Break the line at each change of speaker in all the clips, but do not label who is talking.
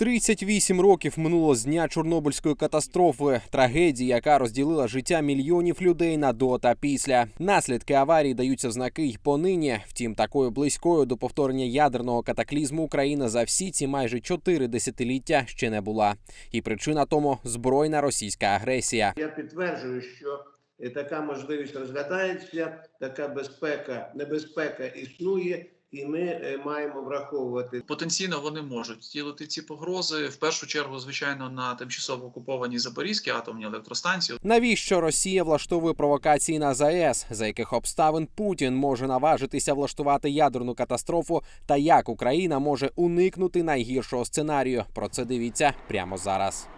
38 років минуло з дня Чорнобильської катастрофи, трагедії, яка розділила життя мільйонів людей на до та після. Наслідки аварії даються знаки й понині. Втім, такою близькою до повторення ядерного катаклізму Україна за всі ці майже чотири десятиліття ще не була. І причина тому збройна російська агресія.
Я підтверджую, що е, така можливість розглядається, така безпека, небезпека існує, і ми е, маємо враховувати
Потенційно вони можуть втілити ці погрози в першу чергу, звичайно, на тимчасово окупованій Запорізькій атомній електростанції.
Навіщо Росія влаштовує провокації на ЗАЕС? За яких обставин Путін може наважитися влаштувати ядерну катастрофу? Та як Україна може уникнути найгіршого сценарію? Про це дивіться прямо зараз.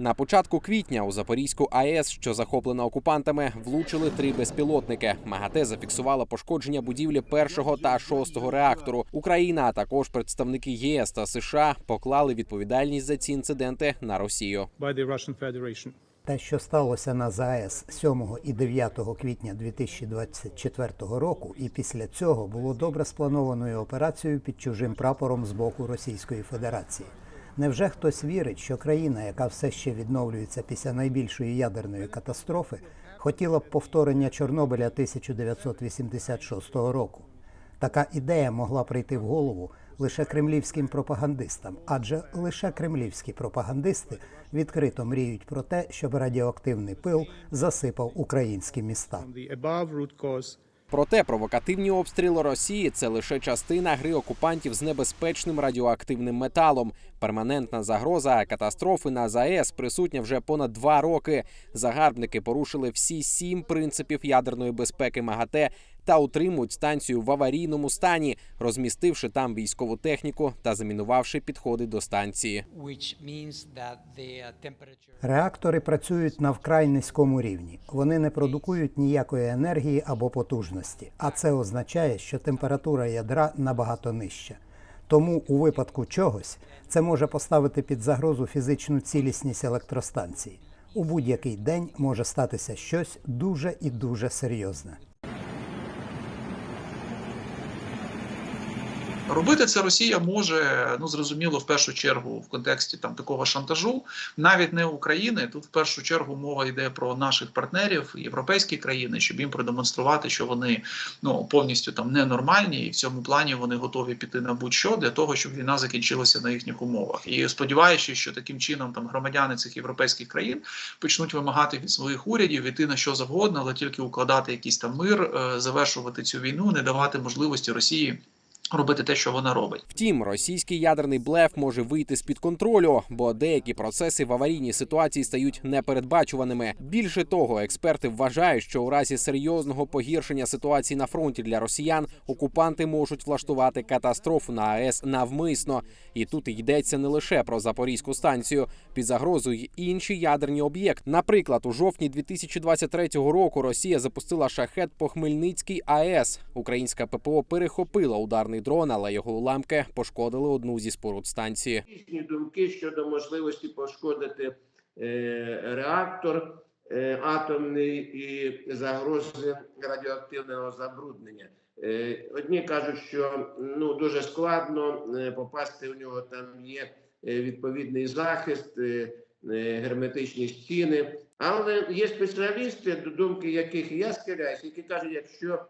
На початку квітня у Запорізьку АЕС, що захоплена окупантами, влучили три безпілотники. МАГАТЕ зафіксувала пошкодження будівлі першого та шостого реактору. Україна, а також представники ЄС та США поклали відповідальність за ці інциденти на Росію.
Те, що сталося на ЗАЕС 7 і 9 квітня 2024 року, і після цього було добре спланованою операцією під чужим прапором з боку Російської Федерації. Невже хтось вірить, що країна, яка все ще відновлюється після найбільшої ядерної катастрофи, хотіла б повторення Чорнобиля 1986 року? Така ідея могла прийти в голову лише кремлівським пропагандистам, адже лише кремлівські пропагандисти відкрито мріють про те, щоб радіоактивний пил засипав українські міста.
Проте провокативні обстріли Росії це лише частина гри окупантів з небезпечним радіоактивним металом. Перманентна загроза катастрофи на ЗАЕС присутня вже понад два роки. Загарбники порушили всі сім принципів ядерної безпеки МАГАТЕ та утримують станцію в аварійному стані, розмістивши там військову техніку та замінувавши підходи до станції.
Реактори працюють на вкрай низькому рівні. Вони не продукують ніякої енергії або потужності, а це означає, що температура ядра набагато нижча. Тому у випадку чогось це може поставити під загрозу фізичну цілісність електростанції. У будь-який день може статися щось дуже і дуже серйозне.
Робити це Росія може, ну зрозуміло, в першу чергу в контексті там такого шантажу, навіть не України. Тут в першу чергу мова йде про наших партнерів, європейські країни, щоб їм продемонструвати, що вони ну повністю там ненормальні, і в цьому плані вони готові піти на будь-що для того, щоб війна закінчилася на їхніх умовах. І сподіваючись, що таким чином там громадяни цих європейських країн почнуть вимагати від своїх урядів іти на що завгодно, але тільки укладати якийсь там мир, е, завершувати цю війну, не давати можливості Росії. Робити те, що вона робить.
Втім, російський ядерний блеф може вийти з під контролю, бо деякі процеси в аварійній ситуації стають непередбачуваними. Більше того, експерти вважають, що у разі серйозного погіршення ситуації на фронті для росіян окупанти можуть влаштувати катастрофу на АЕС навмисно. І тут йдеться не лише про запорізьку станцію, під загрозою й інші ядерні об'єкти. Наприклад, у жовтні 2023 року Росія запустила шахет по Хмельницькій АЕС. Українська ППО перехопила ударний дрон, але його уламки пошкодили одну зі споруд станції.
різні думки щодо можливості пошкодити е, реактор е, атомний і загрози радіоактивного забруднення. Е, одні кажуть, що ну дуже складно попасти в нього. Там є відповідний захист, герметичні стіни. Але є спеціалісти, до думки яких я схиляюсь, які кажуть, якщо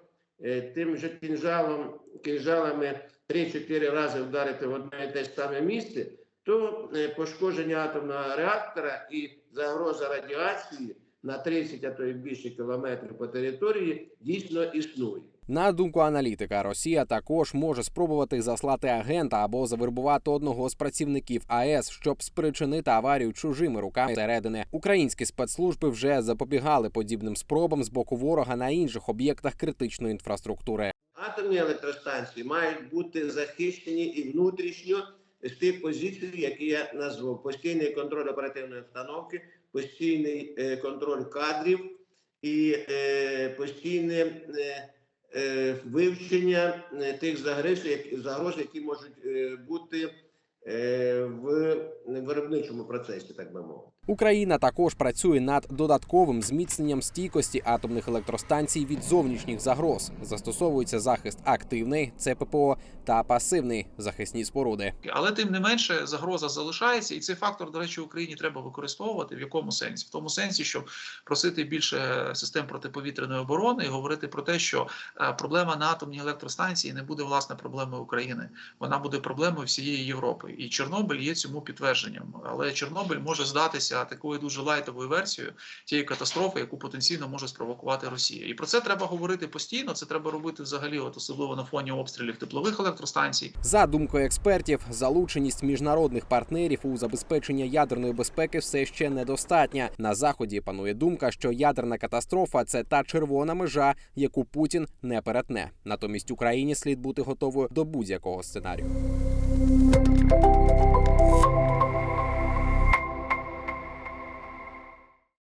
тим же кінжалом, кінжалами 3-4 рази вдарити в одне і те ж саме місце, то е, пошкодження атомного реактора і загроза радіації на 30, а то і більше кілометрів по території дійсно існує.
На думку аналітика, Росія також може спробувати заслати агента або завербувати одного з працівників АЕС, щоб спричинити аварію чужими руками середини. Українські спецслужби вже запобігали подібним спробам з боку ворога на інших об'єктах критичної інфраструктури.
Атомні електростанції мають бути захищені і внутрішньо з тих позицій, які я назвав: постійний контроль оперативної обстановки, постійний е, контроль кадрів і е, постійне е, вивчення е, тих загроз, які, можуть е, бути е, в виробничому процесі, так би мовити.
Україна також працює над додатковим зміцненням стійкості атомних електростанцій від зовнішніх загроз. Застосовується захист активний це ППО та пасивний захисні споруди.
Але тим не менше загроза залишається, і цей фактор, до речі, Україні треба використовувати. В якому сенсі? В тому сенсі, щоб просити більше систем протиповітряної оборони і говорити про те, що е, проблема на атомній електростанції не буде власне проблемою України. Вона буде проблемою всієї Європи. І Чорнобиль є цьому підтвердженням. Але Чорнобиль може здатися такою дуже лайтовою версією тієї катастрофи, яку потенційно може спровокувати Росія. І про це треба говорити постійно. Це треба робити взагалі, от особливо на фоні обстрілів теплових електростанцій.
За думкою експертів, залученість міжнародних партнерів у забезпечення ядерної безпеки все ще недостатня. На заході панує думка, що ядерна катастрофа це та червона межа, яку Путін не перетне. Натомість Україні слід бути готовою до будь-якого сценарію.